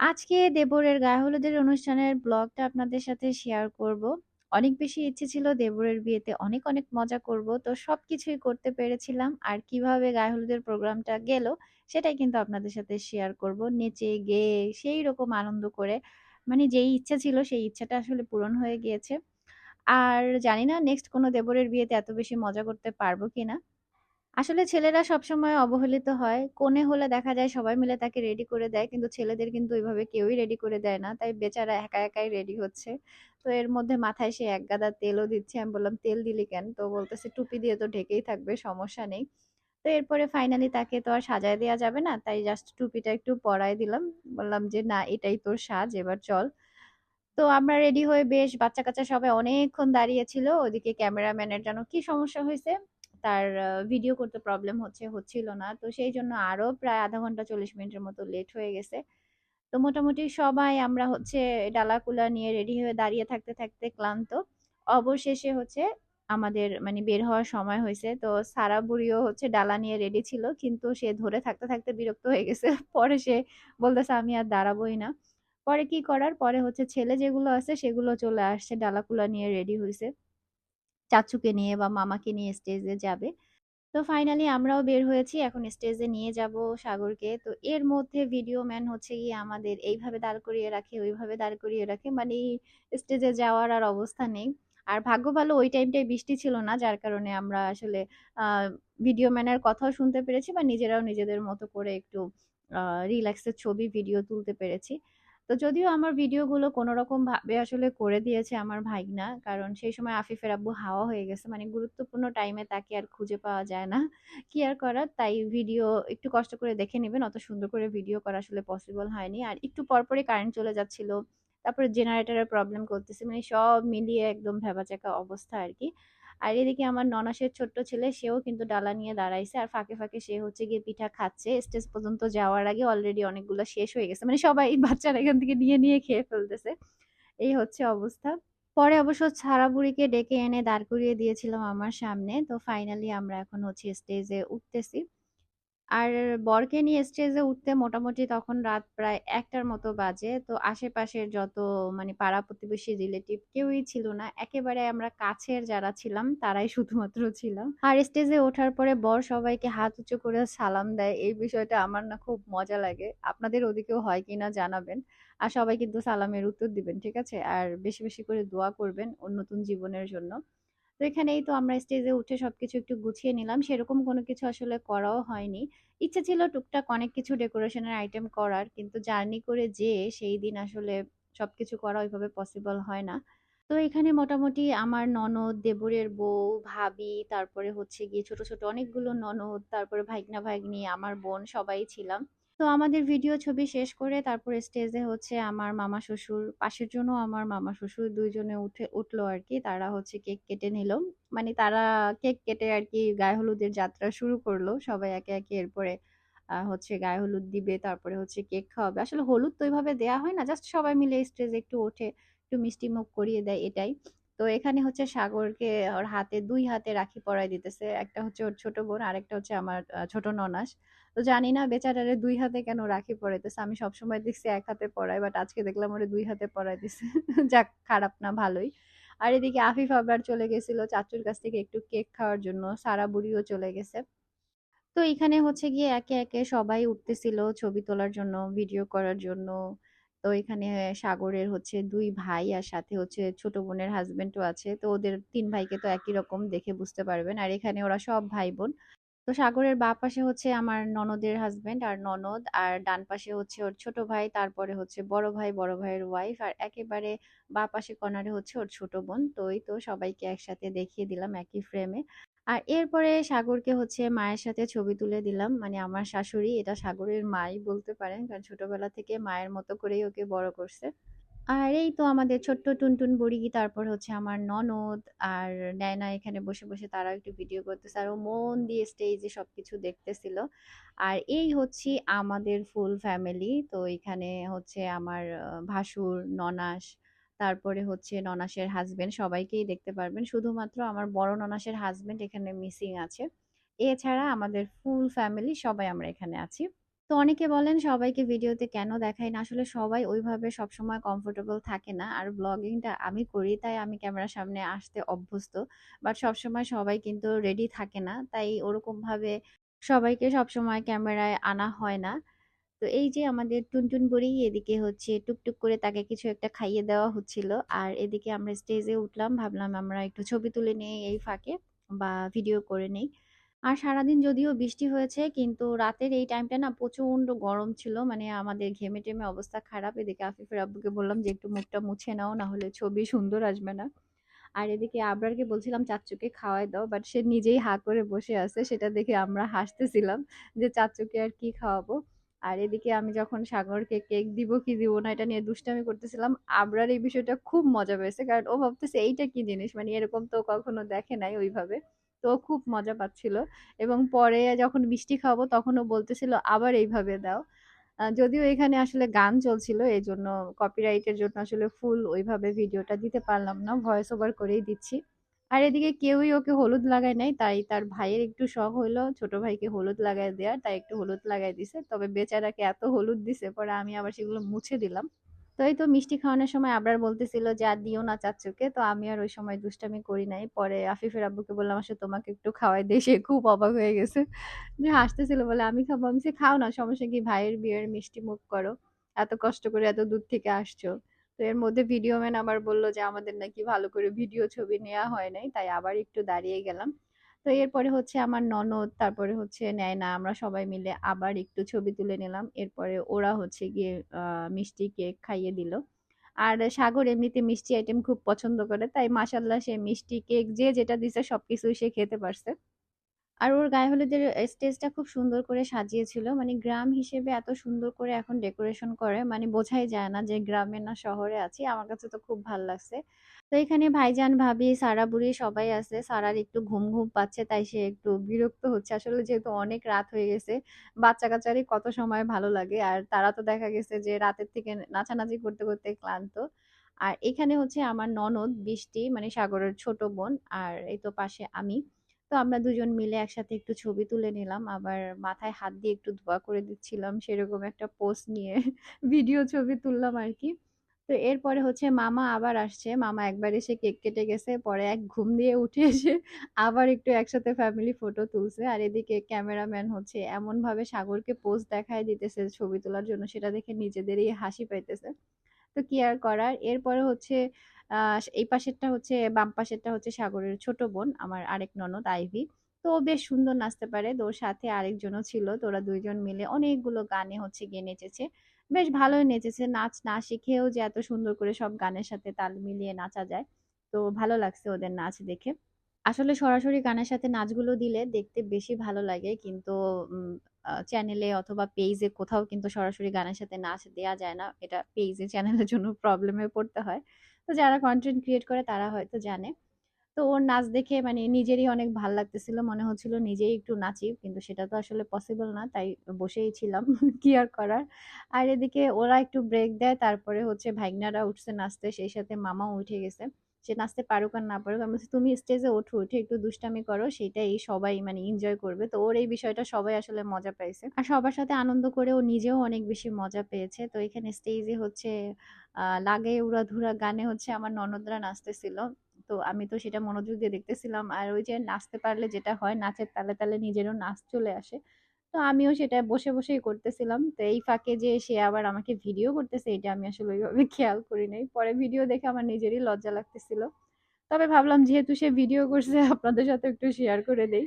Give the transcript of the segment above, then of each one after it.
আজকে দেবরের গায়ে হলুদের অনুষ্ঠানের ব্লগটা আপনাদের সাথে শেয়ার করব। অনেক বেশি ইচ্ছে ছিল দেবরের বিয়েতে অনেক, অনেক মজা করব। তো সবকিছুই করতে পেরেছিলাম। আর কীভাবে গায়ে হলুদের প্রোগ্রামটা গেল সেটাই কিন্তু আপনাদের সাথে শেয়ার করব। নেচে গেয়ে সেই রকম আনন্দ করে মানে যেই ইচ্ছা ছিল সেই ইচ্ছাটা আসলে পূরণ হয়ে গিয়েছে। আর জানি না নেক্সট কোনো দেবরের বিয়েতে এত বেশি মজা করতে পারব কিনা। আসলে ছেলেরা সবসময় অবহেলিত হয়। কনে হলে দেখা যায় সবাই মিলে তাকে রেডি করে দেয়। কিন্তু ছেলেদের কিন্তু ওইভাবে কেউই রেডি করে দেয় না। তাই বেচারা একা একাই রেডি হচ্ছে। তো এর মধ্যে মাথায় সে এক গাদা তেলও দিচ্ছে। আমি বললাম, "তেল দিলি কেন?" তো বলতেছে, "টুপি দিয়ে তো ঢেকেই থাকবে, সমস্যা নেই।" তো এরপরে ফাইনালি তাকে তো আর সাজায় দেওয়া যাবে না। তাই জাস্ট টুপিটা একটু পরায় দিলাম। বললাম যে, "না, এটাই তোর সাজ, এবার চল।" তো আমরা রেডি হয়ে বেশ বাচ্চা-কাচ্চা সবাই অনেকক্ষণ দাঁড়িয়ে ছিল। ওদিকে ক্যামেরাম্যানের যেন কি সমস্যা হয়েছে তার ভিডিও করতে প্রবলেম হচ্ছে, হচ্ছিল না। তো সেই জন্য আরও প্রায় আধা ঘণ্টা ৪০ মিনিটের মতো লেট হয়ে গেছে। তো মোটামুটি সবাই আমরা হচ্ছে ডালা-কুলা নিয়ে রেডি হয়ে দাঁড়িয়ে থাকতে, থাকতে ক্লান্ত। অবশেষে হচ্ছে আমাদের মানে বের হওয়ার সময় হয়েছে তো সারা বুড়িও হচ্ছে ডালা নিয়ে রেডি ছিল। কিন্তু সে ধরে থাকতে, থাকতে বিরক্ত হয়ে গেছে। পরে সে বলতেছে, "আমি আর দাঁড়াবোই না।" পরে কি করার? পরে হচ্ছে ছেলে যেগুলো আছে সেগুলো চলে আসছে ডালা-কুলা নিয়ে রেডি হয়েছে চাচ্চুকে নিয়ে বা মামাকে নিয়ে স্টেজে যাবে। তো ফাইনালি আমরাও বের হয়েছি। এখন স্টেজে নিয়ে যাব সাগরকে। তো এর মধ্যে ভিডিও ম্যান হচ্ছে গিয়ে আমাদের এইভাবে দাঁড় করিয়ে রাখে, ওইভাবে দাঁড় করিয়ে রাখে। মানে স্টেজে যাওয়ার আর অবস্থা নেই। আর ভাগ্য ভালো ওই টাইমটায় বৃষ্টি ছিল না। যার কারণে আমরা আসলে ভিডিও ম্যানের কথাও শুনতে পেরেছি বা নিজেরাও নিজেদের মতো করে একটু আ রিল্যাক্স এর ছবি, ভিডিও তুলতে পেরেছি। তো যদিও আমার ভিডিওগুলো কোনরকম ভাবে আসলে করে দিয়েছে আমার ভাইগনা। কারণ সেই সময় আফিফের আব্বু হাওয়া হয়ে গেছে। মানে গুরুত্বপূর্ণ টাইমে তাকে আর খুঁজে পাওয়া যায় না। কি আর করার? তাই ভিডিও একটু কষ্ট করে দেখে নিবেন। অত সুন্দর করে ভিডিও করা আসলে পসিবল হয়নি। আর একটু পরপরই কারেন্ট চলে যাচ্ছিল। তারপরে জেনারেটরের প্রবলেম করতেছে। মানে সব মিলিয়ে একদম ভ্যাবাচ্যাকা অবস্থা আরকি। আর এদিকে আমার ননাসের ছোট্ট ছেলে সেও কিন্তু ডালা নিয়ে দাঁড়াইছে। আর ফাঁকে, ফাঁকে সে হচ্ছে গিয়ে পিঠা খাচ্ছে। স্টেজ পর্যন্ত যাওয়ার আগে অলরেডি অনেকগুলো শেষ হয়ে গেছে। মানে সবাই বাচ্চারা এখান থেকে নিয়ে, নিয়ে খেয়ে ফেলতেছে। এই হচ্ছে অবস্থা। পরে অবশ্য ছাড়াবুড়িকে ডেকে এনে দাঁড় করিয়ে দিয়েছিলাম আমার সামনে। তো ফাইনালি আমরা এখন হচ্ছে স্টেজে উঠতেছি। আর বরকে নিয়ে স্টেজে উঠতে মোটামুটি তখন রাত প্রায় একটার মতো বাজে। তো আশেপাশের যত মানে পাড়া-প্রতিবেশী রিলেটিভ কেউই ছিল না। একেবারে আমরা কাছের যারা ছিলাম তারাই শুধুমাত্র ছিলাম। আর স্টেজে ওঠার পরে বর সবাইকে হাত উঁচু করে সালাম দেয়। এই বিষয়টা আমার না খুব মজা লাগে। আপনাদের ওদিকেও হয় কিনা জানাবেন। আর সবাই কিন্তু সালামের উত্তর দিবেন, ঠিক আছে? আর বেশি, বেশি করে দোয়া করবেন নতুন জীবনের জন্য। তো এখানেই তো আমরা স্টেজে উঠে সবকিছু একটু গুছিয়ে নিলাম। সেরকম কোনো কিছু আসলে করাও হয়নি। ইচ্ছে ছিল টুকটাক অনেক কিছু ডেকোরেশনের আইটেম করার। কিন্তু জার্নি করে যেয়ে সেইদিন আসলে সবকিছু করা ওইভাবে পসিবল হয় না। তো এখানে মোটামুটি আমার ননদ, দেবরের বউ, ভাবি, তারপরে হচ্ছে গিয়ে ছোট, ছোট অনেকগুলো ননদ, তারপরে ভাইগনা-ভাইগনি, আমার বোন সবাই ছিলাম। তো আমাদের ভিডিও ছবি শেষ করে তারপরে স্টেজে হচ্ছে আমার মামা শ্বশুর, পাশের জন্য আমার মামা শ্বশুর দুইজনে উঠে উঠল আর কি তারা হচ্ছে কেক কেটে নিল। মানে তারা কেক কেটে আর কি গায়ে হলুদের যাত্রা শুরু করল। সবাই একে, একে এরপরে হচ্ছে গায়ে হলুদ দিবে, তারপরে হচ্ছে কেক খাওয়াবে। আসলে হলুদ তো ওইভাবে দেওয়া হয় না। জাস্ট সবাই মিলে স্টেজে একটু ওঠে, একটু মিষ্টি মুখ করিয়ে দেয় এটাই। তো এখানে হচ্ছে সাগরকে ওর হাতে দুই হাতে রাখি পরায় দিতেছে। একটা হচ্ছে ওর ছোট বোন, আরেকটা হচ্ছে আমার ছোট ননাস। তো জানি না বেচারারে দুই হাতে কেন রাখি পরাইতেছে। আমি সবসময় দেখছি এক হাতে পরায়। বাট আজকে দেখলাম ওরে দুই হাতে পরায় দিছে। যাক খারাপ না ভালোই। আর এদিকে আফিফ আবার চলে গেছিল চাচুর কাছ থেকে একটু কেক খাওয়ার জন্য। সারা বুড়িও চলে গেছে। তো এখানে হচ্ছে গিয়ে একে, একে সবাই উঠতেছিল ছবি তোলার জন্য, ভিডিও করার জন্য। তো এখানে সাগরের হচ্ছে দুই ভাই আর সাথে হচ্ছে ছোট বোনের হাসব্যান্ডও আছে। তো ওদের তিন ভাইকে তো একই রকম দেখে বুঝতে পারবেন। আর এখানে ওরা সব ভাই-বোন। তো সাগরের বাঁ পাশে হচ্ছে আমার ননদের হাসব্যান্ড আর ননদ। আর ডান পাশে হচ্ছে ওর ছোট ভাই, তারপরে হচ্ছে বড় ভাই, বড় ভাইয়ের ওয়াইফ। আর একেবারে বাঁ পাশে কর্নারে হচ্ছে ওর ছোট বোন। তো এই তো সবাইকে একসাথে দেখিয়ে দিলাম একই ফ্রেমে। আর এরপরে সাগরকে হচ্ছে মায়ের সাথে ছবি তুলে দিলাম। মানে আমার শাশুড়ি, এটা সাগরের মাই বলতে পারেন। কারণ ছোটবেলা থেকে মায়ের মতো করেই ওকে বড় করছে। আর এই তো আমাদের ছোট্ট টুনটুন বুড়ি, তারপর হচ্ছে আমার ননদ আর নেয়না এখানে বসে, বসে তারাও একটু ভিডিও করতেছে। আর ও মন দিয়ে স্টেজে সব কিছু দেখতেছিল। আর এই হচ্ছে আমাদের ফুল ফ্যামিলি। তো এখানে হচ্ছে আমার ভাসুর, ননাস, তারপরে হচ্ছে ননাসের হাসব্যান্ড সবাইকেই দেখতে পারবেন। শুধুমাত্র আমার বড় ননাসের হাসব্যান্ড এখানে মিসিং আছে। এছাড়া আমাদের ফুল ফ্যামিলি সবাই আমরা এখানে আছি। তো অনেকে বলেন, সবাইকে ভিডিওতে কেন দেখাই না? আসলে সবাই ওইভাবে সবসময় কমফোর্টেবল থাকে না। আর ব্লগিংটা আমি করি, তাই আমি ক্যামেরার সামনে আসতে অভ্যস্ত। বাট সবসময় সবাই কিন্তু রেডি থাকে না। তাই ওরকমভাবে সবাইকে সবসময় ক্যামেরায় আনা হয় না। তো এই যে আমাদের টুনটুন বুড়ি এদিকে হচ্ছে টুকটুক করে তাকে কিছু একটা খাইয়ে দেওয়া হচ্ছিল। আর এদিকে আমরা স্টেজে উঠলাম। ভাবলাম আমরা একটু ছবি তুলে নেই এই ফাঁকে বা ভিডিও করে নেই। আর সারাদিন যদিও বৃষ্টি হয়েছে কিন্তু রাতের এই টাইমটা না প্রচণ্ড গরম ছিল। মানে আমাদের ঘেমে-টেমে অবস্থা খারাপ। এদিকে আফিফের আব্বুকে বললাম যে, "একটু মুখটা মুছে নাও, না হলে ছবি সুন্দর আসবে না।" আর এদিকে আবরারকে বলছিলাম চাচ্চুকে খাওয়ায় দাও। বাট সে নিজেই হা করে বসে আছে। সেটা দেখে আমরা হাসতেছিলাম যে চাচ্চুকে আর কি খাওয়াবো। আর এদিকে আমি যখন সাগরকে কেক দিব, কি দিব না, এটা নিয়ে দুষ্টামি করতেছিলাম। আবরার এই বিষয়টা খুব মজা পেয়েছে। কারণ ও ভাবতেছে এইটা কি জিনিস? মানে এরকম তো কখনো দেখে নাই ওইভাবে। তো খুব মজা পাচ্ছিল। এবং পরে যখন মিষ্টি খাব তখন ও বলতেছিল, আবার এইভাবে দাও। যদিও এখানে আসলে গান চলছিল এই জন্য কপিরাইটের জন্য আসলে ফুল ওইভাবে ভিডিওটা দিতে পারলাম না। ভয়েস ওভার করেই দিচ্ছি। আর এদিকে কেউই ওকে হলুদ লাগায় নাই। তাই তার ভাইয়ের একটু শখ হইল ছোট ভাইকে হলুদ লাগায় দেয়ার। তাই একটু হলুদ লাগায় দিছে। তবে বেচারাকে এত হলুদ দিছে পরে আমি আবার সেগুলো মুছে দিলাম। তো এই তো মিষ্টি খাওয়ানোর সময় আবরার বলতেছিল যে, "আর দিও না চাচ্চুকে।" তো আমি আর ওই সময় দুষ্টামি করি নাই। পরে আফিফের আব্বুকে বললাম, "আসো তোমাকে একটু খাওয়াই দেই।" সে খুব অবাক হয়ে গেছে। যে হাসতেছিল বলে, "আমি খাব?" আমি বলছি, "খাও না সমস্যা কি? ভাইয়ের বিয়ের মিষ্টি মুখ করো। এত কষ্ট করে এত দূর থেকে আসছো।" তো এর মধ্যে ভিডিও ম্যান আবার বলল যে, "আমাদের নাকি ভালো করে ভিডিও ছবি নেওয়া হয় নাই।" তাই আবার একটু দাঁড়িয়ে গেলাম। তো এরপরে হচ্ছে আমার ননদ, তারপরে হচ্ছে নেয় না আমরা সবাই মিলে আবার একটু ছবি তুলে নিলাম। এরপরে ওরা হচ্ছে গিয়ে মিষ্টি কেক খাইয়ে দিল। আর সাগর এমনিতে মিষ্টি আইটেম খুব পছন্দ করে। তাই মাশাআল্লাহ সে মিষ্টি, কেক যে যেটা দিছে সবকিছুই সে খেতে পারছে। আর ওর গায়ে হলুদের স্টেজটা খুব সুন্দর করে সাজিয়েছিল। মানে গ্রাম হিসেবে এত সুন্দর করে এখন ডেকোরেশন করে মানে বোঝাই যায় না যে গ্রামে না শহরে আছি। আমার কাছে তো খুব ভালো লাগছে। তো এখানে ভাইজান, ভাবি, সারা বুড়ি সবাই আছে। সারার একটু ঘুম, ঘুম পাচ্ছে তাই সে একটু বিরক্ত হচ্ছে। আসলে যেহেতু অনেক রাত হয়ে গেছে, বাচ্চা-কাচ্চারই কত সময় ভালো লাগে। আর তারা তো দেখা গেছে যে রাতের থেকে নাচানাচি করতে, করতে ক্লান্ত। আর এখানে হচ্ছে আমার ননদ বৃষ্টি মানে সাগরের ছোট বোন। আর এই তো পাশে আমি। তো আমরা দুজন মিলে একসাথে একটু ছবি তুলে নিলাম। আবার মাথায় হাত দিয়ে একটু ধোয়া করে দিচ্ছিলাম। সেরকম একটা পোস্ট নিয়ে ভিডিও ছবি তুললাম আর কি তো এরপরে হচ্ছে মামা আবার আসছে। মামা একবার এসে কেক কেটে গেছে। পরে এক ঘুম দিয়ে উঠে এসে আবার একটু একসাথে ফ্যামিলি ফটো তুলছে। আর এদিকে ক্যামেরাম্যান হচ্ছে এমনভাবে সাগরকে পোজ দেখায় দিতেছে ছবি তোলার জন্য, সেটা দেখে নিজেদেরই হাসি পাইতেছে। তো কি আর করার। এরপরে হচ্ছে এই পাশেরটা হচ্ছে বাম পাশেরটা হচ্ছে সাগরের ছোট বোন, আমার আরেক ননদ আইভি। তো বেশ সুন্দর নাচতে পারে। তোর সাথে আরেকজনও ছিল। তোরা দুইজন মিলে অনেকগুলো গানে হচ্ছে গিয়ে নেচেছে। বেশ ভালোই নেচেছে। নাচ না শিখেও যে এত সুন্দর করে সব গানের সাথে তাল মিলিয়ে নাচা যায়। তো ভালো লাগছে ওদের নাচ দেখে। আসলে সরাসরি গানের সাথে নাচগুলো দিলে দেখতে বেশি ভালো লাগে। কিন্তু চ্যানেলে অথবা পেইজে কোথাও কিন্তু সরাসরি গানের সাথে নাচ দেয়া যায় না। এটা পেইজে চ্যানেলের জন্য প্রবলেমে পড়তে হয়। তো যারা কন্টেন্ট ক্রিয়েট করে তারা হয়তো জানে। তো ওর নাচ দেখে মানে নিজেরই অনেক ভালো লাগতেছিল। মনে হচ্ছিল নিজেই একটু নাচি। কিন্তু সেটা তো আসলে পসিবল না। তাই বসেই ছিলাম। কি আর করার। আর এদিকে ওরা একটু ব্রেক দেয়। তারপরে হচ্ছে ভাইগনারা উঠছে নাচতে। সেই সাথে মামাও উঠে গেছে। সে নাচতে পারুক আর না পারুক। আমি বলছি, "তুমি স্টেজে ওঠো, উঠে একটু দুষ্টামি করো। সেটাই সবাই মানে এনজয় করবে।" তো ওর এই বিষয়টা সবাই আসলে মজা পাইছে। আর সবার সাথে আনন্দ করে ও নিজেও অনেক বেশি মজা পেয়েছে। তো এখানে স্টেজে হচ্ছে লাগে উড়াধুরা গানে হচ্ছে আমার ননদরা নাচতেছিল। তো আমি তো সেটা মনোযোগ দিয়ে দেখতেছিলাম। আর ওই যে নাচতে পারলে যেটা হয় নাচের তালে, তালে নিজেরও নাচ চলে আসে। তো আমিও সেটা বসে, বসেই করতেছিলাম। তো এই ফাঁকে যে সে আবার আমাকে ভিডিও করতেছে এটা আমি আসলে ওইভাবে খেয়াল করি নাই। পরে ভিডিও দেখে আমার নিজেরই লজ্জা লাগতেছিল। তবে ভাবলাম যেহেতু সে ভিডিও করছে আপনাদের সাথে একটু শেয়ার করে দেই।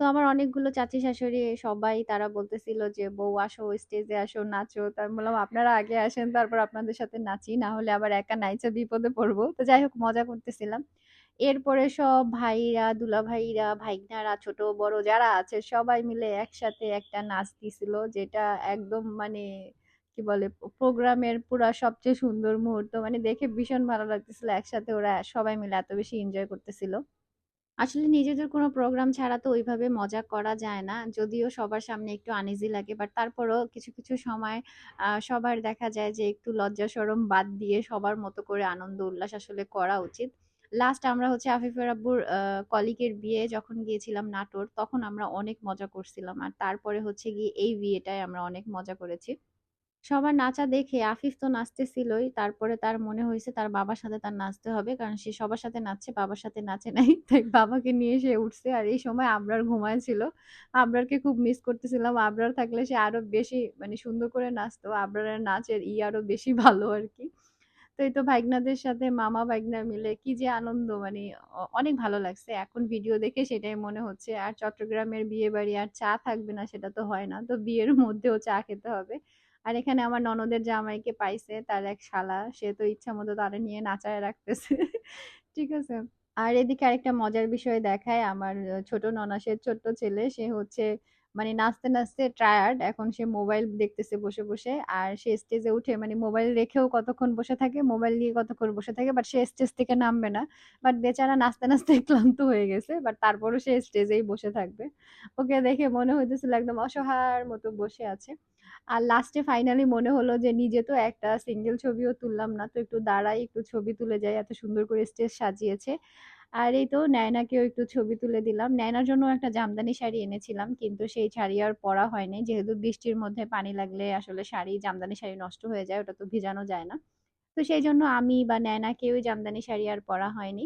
তো আমার অনেকগুলো চাচি শাশুড়ি সবাই তারা বলতেছিল যে, "বউ আসো, স্টেজে আসো, নাচো।" তো আমি বললাম, "আপনারা আগে আসেন তারপর আপনাদের সাথে নাচি। না হলে আবার একা নাইচা বিপদে পড়ব।" তো যাই হোক মজা করতেছিলাম। এরপরে সব ভাইরা, দুলাভাইরা, ভাইগনারা, ছোট বড় যারা আছে সবাই মিলে একসাথে একটা নাচ দিছিল। যেটা একদম মানে কি বলে প্রোগ্রামের পুরা সবচেয়ে সুন্দর মুহূর্ত। মানে দেখে ভীষণ ভালো লাগতেছিল। একসাথে ওরা সবাই মিলে এত বেশি এনজয় করতেছিল। আসলে নিজেদের কোনো প্রোগ্রাম ছাড়া তো ওইভাবে মজা করা যায় না। যদিও সবার সামনে একটু আনইজি লাগে। বাট তারপরও কিছু, কিছু সময় সবার দেখা যায় যে একটু লজ্জা শরম বাদ দিয়ে সবার মতো করে আনন্দ উল্লাস আসলে করা উচিত। লাস্ট আমরা হচ্ছে আফিফের আব্বুর আ কলিগের বিয়ে যখন গিয়েছিলাম নাটোর, তখন আমরা অনেক মজা করছিলাম। আর তারপরে হচ্ছে গিয়ে এই বিয়েটায় আমরা অনেক মজা করেছি। সবার নাচা দেখে আফিফ তো নাচতেছিলই। তারপরে তার মনে হয়েছে তার বাবার সাথে তার নাচতে হবে। কারণ সে সবার সাথে নাচছে, বাবার সাথে নাচে নাই। তাই বাবাকে নিয়ে সে উঠছে। আর এই সময় আবরার ঘুমায় ছিল। আবরারকে খুব মিস করতেছিলাম। আবরার থাকলে সে আরও বেশি মানে সুন্দর করে নাচতো। আবরারের নাচের ই আরও বেশি ভালো আরকি। তো এই তো ভাইগনাদের সাথে মামা ভাইগনা মিলে কি যে আনন্দ মানে অনেক ভালো লাগছে। এখন ভিডিও দেখে সেটাই মনে হচ্ছে। আর চট্টগ্রামের বিয়ে বাড়ি আর চা থাকবে না সেটা তো হয় না। তো বিয়ের মধ্যেও চা খেতে হবে। আর এখানে আমার ননদের জামাইকে পাইছে, তার এক শালা। সে তো ইচ্ছা মতো তারে নিয়ে নাচায় রাখতেছে। ঠিক আছে? আর এদিকে আরেকটা মজার বিষয় দেখায়, আমার ছোট ননাসের ছোট্ট ছেলে, সে হচ্ছে মানে নাচতে, নাচতে টায়ার্ড। এখন সে মোবাইল দেখতেছে বসে, বসে। আর সে স্টেজে উঠে মানে মোবাইল রেখেও কতক্ষণ বসে থাকে, মোবাইল নিয়ে কতক্ষণ বসে থাকে। বাট সে স্টেজ থেকে নামবে না। বাট বেচারা নাচতে, নাচতে ক্লান্ত হয়ে গেছে। বাট তারপরও সে স্টেজেই বসে থাকবে। ওকে দেখে মনে হইতেছিল একদম অসহায়ের মতো বসে আছে। আর লাস্টে ফাইনালি মনে হলো যে নিজে তো একটা সিঙ্গেল ছবিও তুললাম না। তো একটু দাঁড়াই, একটু ছবি তুলে যাই। এত সুন্দর করে স্টেজ সাজিয়েছে। আর এই তো নায়নাকেও একটু ছবি তুলে দিলাম। নায়নার জন্য একটা জামদানি শাড়ি এনেছিলাম। কিন্তু সেই শাড়ি আর পরা হয়নি। যেহেতু বৃষ্টির মধ্যে পানি লাগলে আসলে শাড়ি, জামদানি শাড়ি নষ্ট হয়ে যায়। ওটা তো ভিজানো যায় না। তো সেই জন্য আমি বা নায়না কেউই জামদানি শাড়ি আর পরা হয়নি।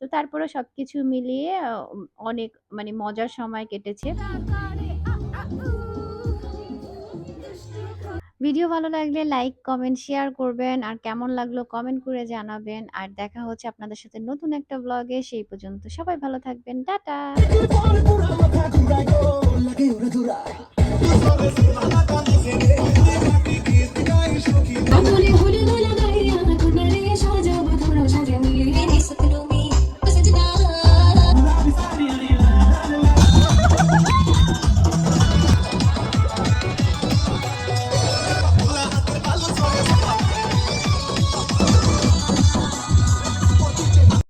তো তারপরে সবকিছু মিলিয়ে অনেক মানে মজার সময় কেটেছে। ভিডিও ভালো লাগলে লাইক, কমেন্ট, শেয়ার করবেন। আর কেমন লাগল কমেন্ট করে জানাবেন। আর দেখা হচ্ছে আপনাদের সাথে নতুন একটা ব্লগে। সেই পর্যন্ত সবাই ভালো থাকবেন। টাটা।